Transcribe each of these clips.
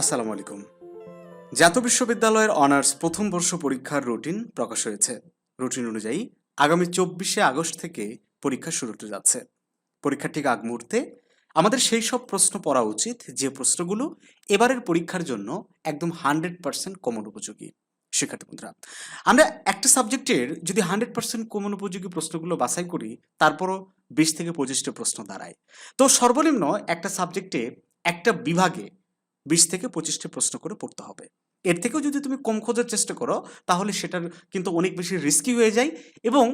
আসসালামু আলাইকুম। জাতীয় বিশ্ববিদ্যালয়ের অনার্স প্রথম বর্ষ পরীক্ষার রুটিন প্রকাশ হয়েছে। রুটিন অনুযায়ী আগামী চব্বিশে আগস্ট থেকে পরীক্ষা শুরু হতে যাচ্ছে। পরীক্ষার ঠিক আগ মুহূর্তে আমাদের সেই সব প্রশ্ন পড়া উচিত, যে প্রশ্নগুলো এবারের পরীক্ষার জন্য একদম হান্ড্রেড পার্সেন্ট কমন উপযোগী। শিক্ষার্থী বন্ধুরা, আমরা একটা সাবজেক্টের যদি হান্ড্রেড পার্সেন্ট কমন উপযোগী প্রশ্নগুলো বাছাই করি, তারপরও বিশ থেকে পঁচিশটা প্রশ্ন দাঁড়ায়। তো সর্বনিম্ন একটা সাবজেক্টে একটা বিভাগে বিশ থেকে পঁচিশটি প্রশ্ন করে পড়তে হবে। এর থেকেও যদি তুমি কম খোঁজার চেষ্টা করো, তাহলে সেটার কিন্তু অনেক বেশি রিস্কি হয়ে যায় এবং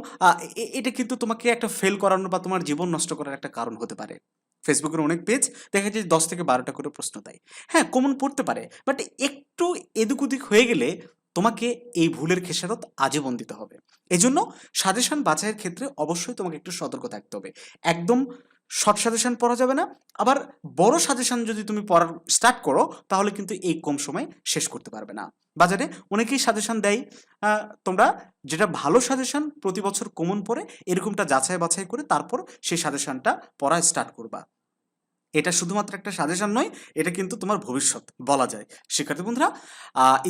এটা কিন্তু তোমাকে একটা ফেল করানো বা তোমার জীবন নষ্ট করার একটা কারণ হতে পারে। ফেসবুকের অনেক পেজ দেখা যায় দশ থেকে বারোটা করে প্রশ্ন দেয়। হ্যাঁ কমন পড়তে পারে বাট একটু এদিক ওদিক হয়ে গেলে তোমাকে এই ভুলের খেসারত আজীবন দিতে হবে। এজন্য সাজেশন বাছাইয়ের ক্ষেত্রে অবশ্যই তোমাকে একটু সতর্ক থাকতে হবে। একদম শর্ট সাজেশন পড়া যাবে না। আবার বড় সাজেশন যদি তুমি পড়ার স্টার্ট করো, তাহলে কিন্তু এই কম সময়ে শেষ করতে পারবে না। বাজারে অনেকেই সাজেশন দেয় তোমরা যেটা ভালো সাজেশন প্রতি বছর কমন পড়ে, এরকমটা যাচাই বাছাই করে তারপর সেই সাজেশনটা পড়া স্টার্ট করবা। এটা শুধুমাত্র একটা সাজেশন নয়, এটা কিন্তু তোমার ভবিষ্যৎ বলা যায়। শিক্ষার্থী বন্ধুরা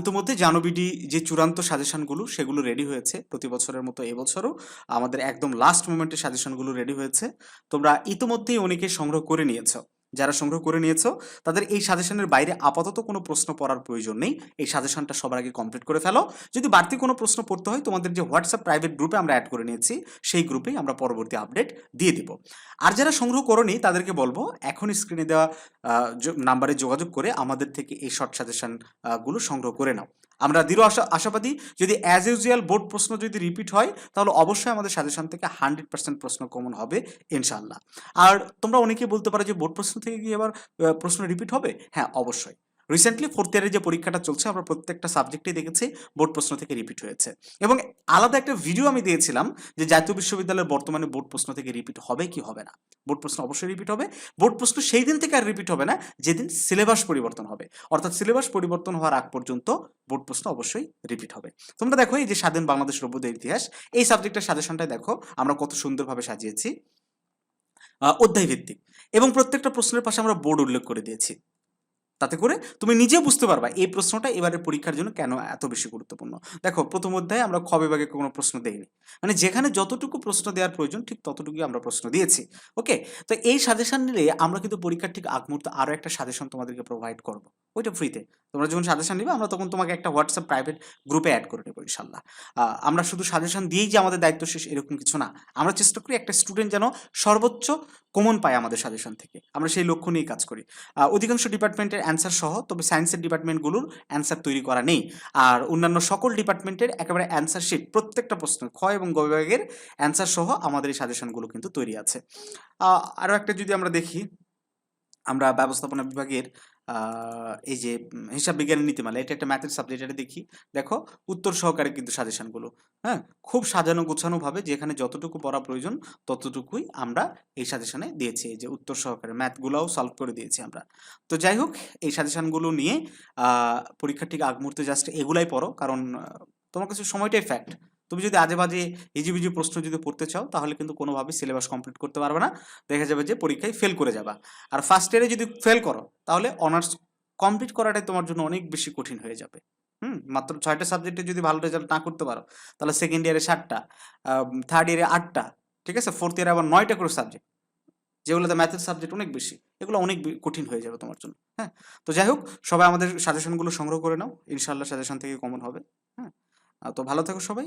ইতিমধ্যে জানবিডি যে চূড়ান্ত সাজেশনগুলো সেগুলো রেডি হয়েছে প্রতি বছরের মতো এবছরও। আমাদের একদম লাস্ট মোমেন্টে সাজেশনগুলো রেডি হয়েছে। তোমরা ইতিমধ্যেই অনেকে সংগ্রহ করে নিয়েছো। যারা সংগ্রহ করে নিয়েছো, তাদের এই সাজেশনের বাইরে আপাতত কোনো প্রশ্ন পড়ার প্রয়োজন নেই। এই সাজেশনটা সবার আগে কমপ্লিট করে ফেলো। যদি বাড়তি কোনো প্রশ্ন পড়তে হয়, তোমাদের যে হোয়াটসঅ্যাপ প্রাইভেট গ্রুপে আমরা অ্যাড করে নিয়েছি, সেই গ্রুপেই আমরা পরবর্তী আপডেট দিয়ে দিব। আর যারা সংগ্রহ করনি, তাদেরকে বলব এখন স্ক্রিনে দেওয়া নাম্বারে যোগাযোগ করে আমাদের থেকে এই শর্ট সাজেশনগুলো সংগ্রহ করে নাও। আমরা দৃঢ় আশা আশাবাদী। যদি অ্যাজ ইউজুয়াল বোর্ড প্রশ্ন যদি রিপিট হয় তাহলে অবশ্যই আমাদের সাজেশন থেকে হান্ড্রেড পার্সেন্ট প্রশ্ন কমন হবে ইনশাল্লাহ আর তোমরা অনেকেই বলতে পারো যে বোর্ড প্রশ্ন থেকে কি আহ, প্রশ্ন রিপিট হবে? হ্যাঁ অবশ্যই। রিসেন্টলি ফোর্থ ইয়ারের যে পরীক্ষাটা চলছে আমরা প্রত্যেকটা সাবজেক্টে দেখেছি বোর্ড প্রশ্ন থেকে রিপিট হয়েছে। এবং আলাদা একটা ভিডিও আমি দিয়েছিলাম যে জাতীয় বিশ্ববিদ্যালয়ের বর্তমানে বোর্ড প্রশ্ন থেকে রিপিট হবে কি হবে না। বোর্ড প্রশ্ন অবশ্যই রিপিট হবে। বোর্ড প্রশ্ন সেই দিন থেকে আর রিপিট হবে না যেদিন সিলেবাস পরিবর্তন হবে। অর্থাৎ সিলেবাস পরিবর্তন হওয়ার আগ পর্যন্ত বোর্ড প্রশ্ন অবশ্যই রিপিট হবে। তোমরা দেখো এই যে স্বাধীন বাংলাদেশ রব্বদের ইতিহাস এই সাবজেক্টের সাজেশনটাই দেখো আমরা কত সুন্দরভাবে সাজিয়েছি। আহ, অধ্যায় ভিত্তিক এবং প্রত্যেকটা প্রশ্নের পাশে আমরা বোর্ড উল্লেখ করে দিয়েছি। তাতে করে তুমি নিজে বুঝতে পারবা এই প্রশ্নটা এবারের পরীক্ষার জন্য কেন এত বেশি গুরুত্বপূর্ণ। দেখো, প্রথম অধ্যায়ে আমরা খ বিভাগে কোনো প্রশ্ন দেইনি। মানে যেখানে যতটুকু প্রশ্ন দেওয়ার প্রয়োজন, ঠিক ততটুকুই আমরা প্রশ্ন দিয়েছি। ওকে তো এই সাজেশন নিলে আমরা কিন্তু পরীক্ষার ঠিক আগ মুহূর্তে আরও একটা সাজেশন তোমাদেরকে প্রোভাইড করব। ওইটা ফ্রিতে তোমরা যখন সাজেশন নিবে, আমরা তখন তোমাকে একটা হোয়াটসঅ্যাপ প্রাইভেট গ্রুপে অ্যাড করে নেব, ইনশাল্লাহ। আমরা শুধু সাজেশন দিয়েই যে আমাদের দায়িত্ব শেষ, এরকম কিছু না। আমরা চেষ্টা করি একটা স্টুডেন্ট যেন সর্বোচ্চ কমন পায় আমাদের সাজেশন থেকে। আমরা সেই লক্ষ্য নিয়েই কাজ করি। অধিকাংশ ডিপার্টমেন্টের অ্যান্সার সহ, তবে সায়েন্সের ডিপার্টমেন্টগুলোর অ্যান্সার তৈরি করা নেই। আর অন্যান্য সকল ডিপার্টমেন্টের একেবারে অ্যান্সার শিট প্রত্যেকটা প্রশ্ন, খ এবং গ বিভাগের অ্যান্সার সহ আমাদের এই সাজেশনগুলো কিন্তু তৈরি আছে। আরও একটা যদি আমরা দেখি আমরা ব্যবস্থাপনা বিভাগের এই যে হিসাব বিজ্ঞানের নীতিমালা, এটা একটা ম্যাথের সাবজেক্ট এটা দেখি। দেখো, উত্তর সহকারে কিন্তু সাজেশনগুলো হ্যাঁ? খুব সাজানো গোছানো ভাবে যেখানে যতটুকু পড়া প্রয়োজন, ততটুকুই আমরা এই সাজেশনে দিয়েছি। এই যে, উত্তর সহকারে ম্যাথগুলোও সলভ করে দিয়েছি আমরা। তো যাই হোক, এই সাজেশনগুলো নিয়ে পরীক্ষার ঠিক আগ মুহূর্তে জাস্ট এগুলাই পড়ো, কারণ তোমার কাছে সময়টাই ফ্যাক্ট তুমি যদি আজে বাজে হিজিবিজি প্রশ্ন যদি পড়তে চাও, তাহলে কিন্তু কোনোভাবে সিলেবাস কমপ্লিট করতে পারবে না। দেখা যাবে যে পরীক্ষায় ফেল করে যাবা। আর ফার্স্ট ইয়ারে যদি ফেল করো, তাহলে অনার্স কমপ্লিট করাটাই তোমার জন্য অনেক বেশি কঠিন হয়ে যাবে। হুম? মাত্র ছয়টা সাবজেক্টে যদি ভালো রেজাল্ট না করতে পারো, তাহলে সেকেন্ড ইয়ারে সাতটা থার্ড ইয়ারে আটটা, ঠিক আছে? ফোর্থ ইয়ারে আবার নয়টা করে সাবজেক্ট যেগুলোতে ম্যাথের সাবজেক্ট অনেক বেশি, এগুলো অনেক কঠিন হয়ে যাবে তোমার জন্য। হ্যাঁ? তো যাই হোক, সবাই আমাদের সাজেশনগুলো সংগ্রহ করে নাও। ইনশাল্লাহ সাজেশন থেকে কমন হবে। হ্যাঁ? তো ভালো থাকো সবাই।